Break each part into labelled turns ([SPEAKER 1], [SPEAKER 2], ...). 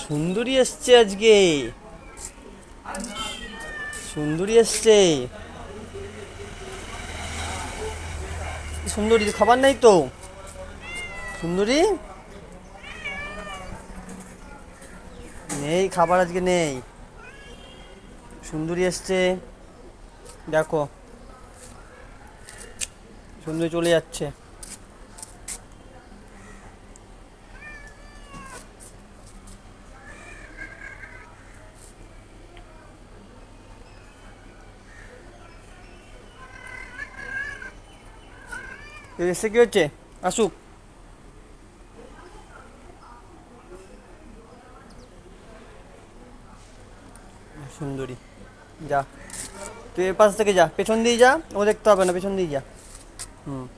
[SPEAKER 1] সুন্দরী এসছে আজকে সুন্দরী এসছে সুন্দরী খাবার নাই তো সুন্দরী নেই খাবার আজকে নেই। সুন্দরী এসছে। দেখো। সুন্দরী চলে যাচ্ছে। এসে কি হচ্ছে? আসুক। সুন্দরী। যা। তুই এ পাশ থেকে যা, পেছন দিয়ে যা, ও দেখতে হবে না, পেছন দিয়ে যা। হুম।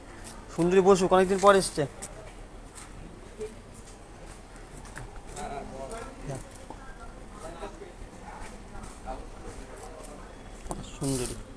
[SPEAKER 1] সুন্দরী বসুক, অনেকদিন পর এসছে। সুন্দরী।